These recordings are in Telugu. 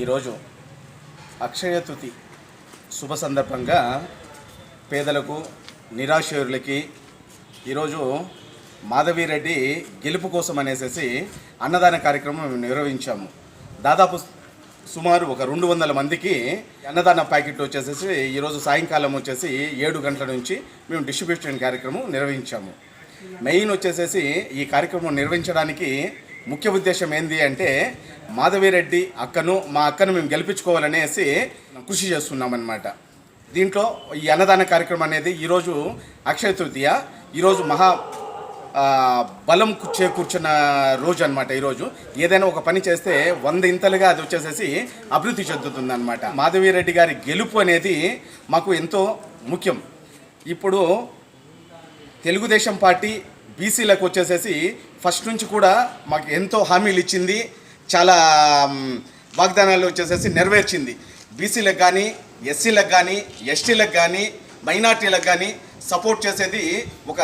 ఈరోజు అక్షయ తృతి శుభ సందర్భంగా పేదలకు నిరాశయులకి ఈరోజు మాధవిరెడ్డి గెలుపు కోసం అనేసి అన్నదాన కార్యక్రమం మేము నిర్వహించాము. దాదాపు సుమారు ఒక రెండు వందల మందికి అన్నదాన ప్యాకెట్లు వచ్చేసేసి ఈరోజు సాయంకాలం వచ్చేసి ఏడు గంటల నుంచి మేము డిస్ట్రిబ్యూషన్ కార్యక్రమం నిర్వహించాము. మెయిన్ వచ్చేసేసి ఈ కార్యక్రమం నిర్వహించడానికి ముఖ్య ఉద్దేశం ఏంది అంటే మాధవిరెడ్డి అక్కను మా అక్కను మేము గెలిపించుకోవాలనేసి కృషి చేస్తున్నామన్నమాట. దీంట్లో ఈ అన్నదాన కార్యక్రమం అనేది ఈరోజు అక్షయ తృతీయ ఈరోజు మహా బలం చేకూర్చున్న రోజు అనమాట ఈరోజు. ఏదైనా ఒక పని చేస్తే వంద ఇంతలుగా అది వచ్చేసేసి అభివృద్ధి చెందుతుంది అనమాట మాధవీరెడ్డి గారి గెలుపు అనేది మాకు ఎంతో ముఖ్యం. ఇప్పుడు తెలుగుదేశం పార్టీ బీసీలకు వచ్చేసేసి ఫస్ట్ నుంచి కూడా మాకు ఎంతో హామీలు ఇచ్చింది చాలా వాగ్దానాలు వచ్చేసేసి నెరవేర్చింది. బీసీలకు కానీ ఎస్సీలకు కానీ ఎస్టీలకు కానీ మైనార్టీలకు కానీ సపోర్ట్ చేసేది ఒక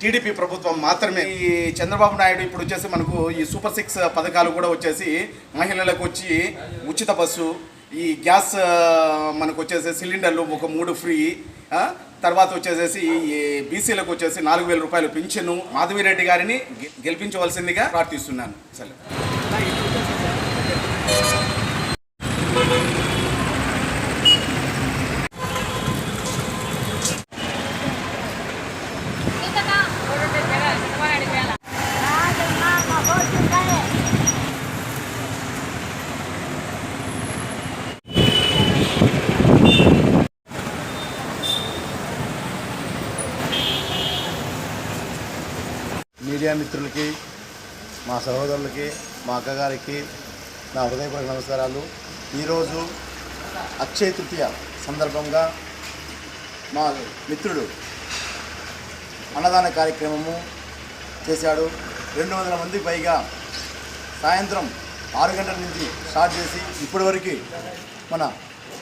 టీడీపీ ప్రభుత్వం మాత్రమే. ఈ చంద్రబాబు నాయుడు ఇప్పుడు వచ్చేసి మనకు ఈ సూపర్ సిక్స్ పథకాలు కూడా వచ్చేసి మహిళలకు వచ్చి ఉచిత బస్సు ఈ గ్యాస్ మనకు వచ్చేసి సిలిండర్లు ఒక మూడు ఫ్రీ తర్వాత వచ్చేసేసి ఈ బీసీలకు వచ్చేసి నాలుగు వేల రూపాయలు పింఛను మాధవిరెడ్డి గారిని గె- గెలిపించవలసిందిగా ప్రార్థిస్తున్నాను. సరే. మీడియా మిత్రులకి మా సహోదరులకి మా అక్కగారికి నా హృదయపూర్వక నమస్కారాలు. ఈరోజు అక్షయ తృతీయ సందర్భంగా మా మిత్రుడు అన్నదాన కార్యక్రమము చేశాడు. రెండు వందల మంది పైగా సాయంత్రం ఆరు గంటల నుంచి స్టార్ట్ చేసి ఇప్పటివరకు మన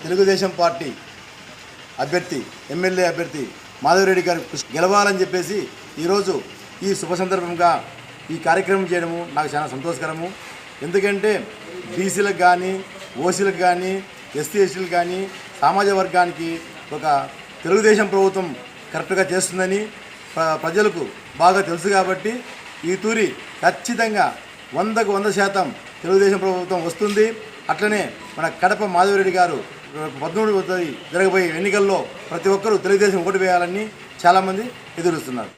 తెలుగుదేశం పార్టీ అభ్యర్థి ఎమ్మెల్యే అభ్యర్థి మాధవరెడ్డి గారు గెలవాలని చెప్పేసి ఈరోజు ఈ శుభ సందర్భంగా ఈ కార్యక్రమం చేయడము నాకు చాలా సంతోషకరము. ఎందుకంటే బీసీలకు కానీ ఓసీలకు కానీ ఎస్సీ ఎస్టీలకు కానీ సామాజ వర్గానికి ఒక తెలుగుదేశం ప్రభుత్వం కరెక్ట్గా చేస్తుందని ప్రజలకు బాగా తెలుసు కాబట్టి ఈ తూరి ఖచ్చితంగా వందకు వంద శాతం తెలుగుదేశం ప్రభుత్వం వస్తుంది. అట్లనే మన కడప మాధవరెడ్డి గారు పద్మూడు జరగబోయే ఎన్నికల్లో ప్రతి ఒక్కరూ తెలుగుదేశం ఓటు వేయాలని చాలామంది ఎదురుస్తున్నారు.